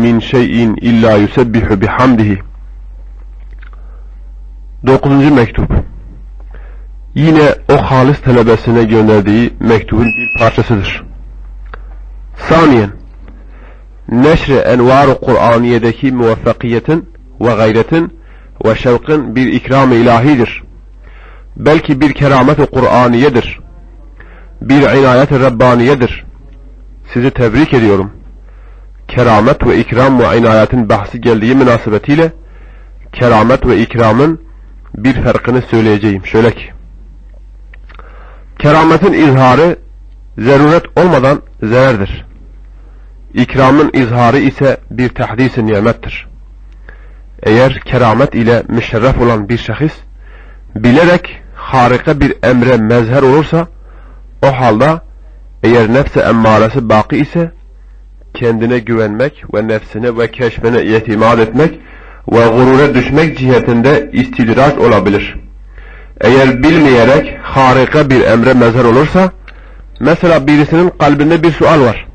min şeyin illa yusebbihu bihamdihi. Dokuzuncu mektup. Yine o halis talebesine gönderdiği mektubun bir parçasıdır. Saniyen, neşre envar-ı Kur'aniye'deki muvaffakiyetin ve gayretin ve şevkin bir ikram-ı ilahidir. Belki bir keramet-i Kur'aniyedir. Bir inayet-i Rabbaniyedir. Sizi tebrik ediyorum. Keramet ve ikram ve inayetin bahsi geldiği münasebetiyle keramet ve ikramın bir farkını söyleyeceğim. Şöyle ki kerametin izharı zaruret olmadan zarardır. İkramın izharı ise bir tahdis-i nimettir. Eğer keramet ile müşerref olan bir şahıs bilerek harika bir emre mezher olursa o halde eğer nefse emmaresi baki ise kendine güvenmek ve nefsine ve keşfine itimat etmek ve gurura düşmek cihetinde istidraç olabilir. Eğer bilmeyerek harika bir emre mezher olursa mesela birisinin kalbinde bir sual var.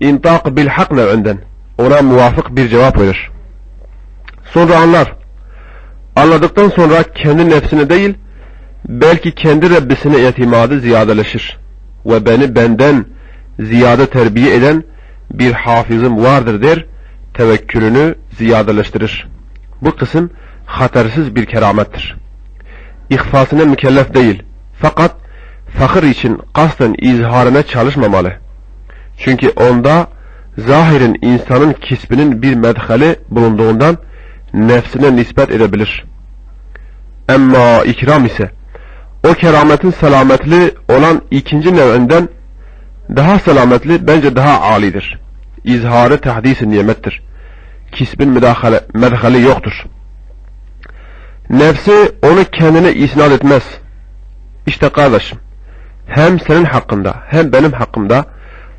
İntak bil hak nev'inden ona muvafık bir cevap verir. Sonra anlar. Anladıktan sonra kendi nefsine değil belki kendi Rabbisine itimadı ziyadeleşir ve beni benden ziyade terbiye eden bir hafızım vardır der, tevekkülünü ziyadeleştirir. Bu kısım hatarsız bir keramettir. İhfasına mükellef değil. Fakat fakir için kasten izharına çalışmamalı. Çünkü onda zahirin insanın kisbinin bir medhali bulunduğundan nefsine nispet edebilir. Ama ikram ise o kerametin selametli olan ikinci nev'inden daha selametli bence daha alidir. İzharı tahdis-i nimettir. Kisbin müdahale, medhali yoktur. Nefsi onu kendine isnat etmez. İşte kardeşim, hem senin hakkında hem benim hakkımda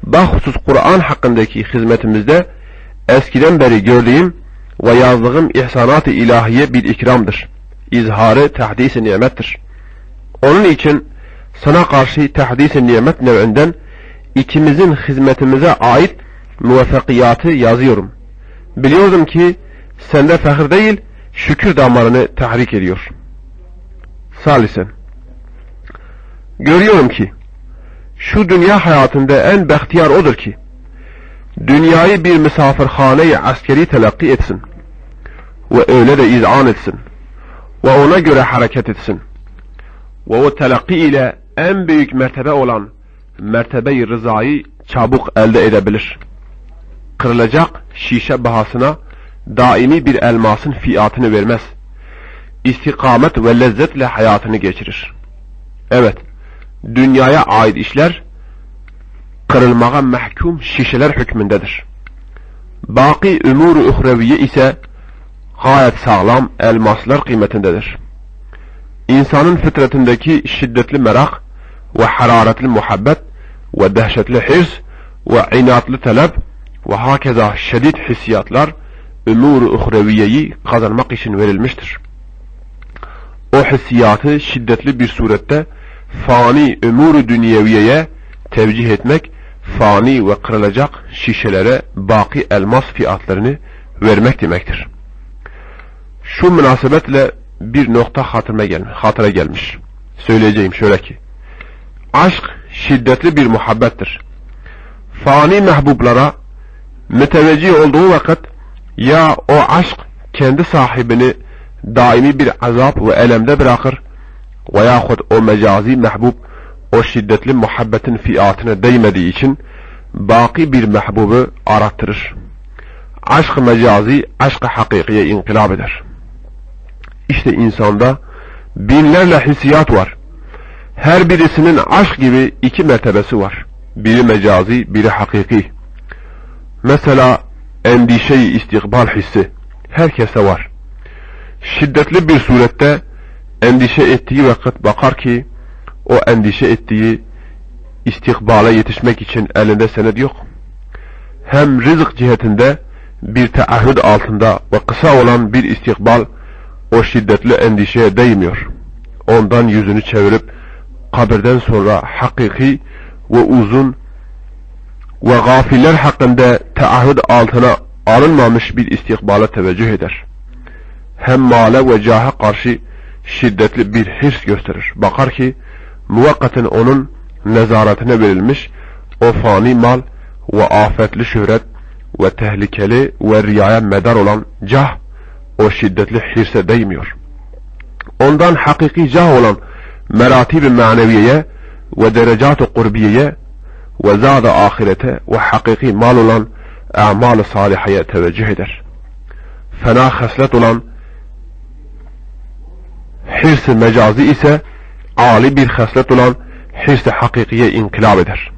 bahusus Kur'an hakkındaki hizmetimizde eskiden beri gördüğüm ve yazdığım ihsanat-ı ilahiye bir ikramdır. İzharı tahdis-i nimettir. Onun için sana karşı tahdis-i nimet nev'inden ikimizin hizmetimize ait muvaffakiyatı yazıyorum. Biliyordum ki sende fahir değil, şükür damarını tahrik ediyor. Salisen. Görüyorum ki şu dünya hayatında en behtiyar odur ki dünyayı bir misafirhane-i askeri telakki etsin ve öyle de izan etsin ve ona göre hareket etsin ve o telakki ile en büyük mertebe olan mertebe-i rızayı çabuk elde edebilir. Kırılacak şişe bahasına daimi bir elmasın fiyatını vermez. İstikamet ve lezzetle hayatını geçirir. Evet, dünyaya ait işler kırılmağa mahkum şişeler hükmündedir. Baki umuru uhreviye ise gayet sağlam elmaslar kıymetindedir. İnsanın fıtratındaki şiddetli merak ve hararetli muhabbet ve dehşetli hirs ve inatlı talep ve hakeza şiddet hissiyatlar umuru uhreviyeyi kazanmak için verilmiştir. O hissiyatı şiddetli bir surette fani umuru dünyeviyeye tevcih etmek, fani ve kırılacak şişelere baki elmas fiyatlarını vermek demektir. Şu münasebetle bir nokta hatırıma gelmiş, hatıra gelmiş. Söyleyeceğim şöyle ki, aşk şiddetli bir muhabbettir. Fani mehbublara müteveccih olduğu vakit ya o aşk kendi sahibini daimi bir azap ve elemde bırakır veyahut o mecazi mehbub o şiddetli muhabbetin fiyatına değmediği için baki bir mehbubu arattırır. Aşk mecazi aşk hakikiye inkılap eder. İşte insanda binlerle hissiyat var. Her birisinin aşk gibi iki mertebesi var. Biri mecazi, biri hakiki. Mesela endişeyi istikbal hissi herkese var. Şiddetli bir surette endişe ettiği vakit bakar ki o endişe ettiği istikbala yetişmek için elinde senet yok. Hem rızık cihetinde bir teahhüd altında ve kısa olan bir istikbal o şiddetli endişeye değmiyor. Ondan yüzünü çevirip kabirden sonra hakiki ve uzun ve gafiller hakkında teahhüd altına alınmamış bir istikbala teveccüh eder. Hem male ve caha karşı şiddetli bir hırs gösterir. Bakar ki muvakkaten onun nezaretine verilmiş o fani mal ve afetli şöhret ve tehlikeli ve riyaya medar olan cah o şiddetli hirse değmiyor. Ondan hakiki cah olan meratib-i maneviyeye ve derecat-ı kurbiyeye ve zâd ahirete ve hakiki mal olan a'mal-ı salihaya teveccüh eder. Fena haslet olan hirs-i mecazi ise âli bir haslet olan hirs-i hakikiye inkılap eder.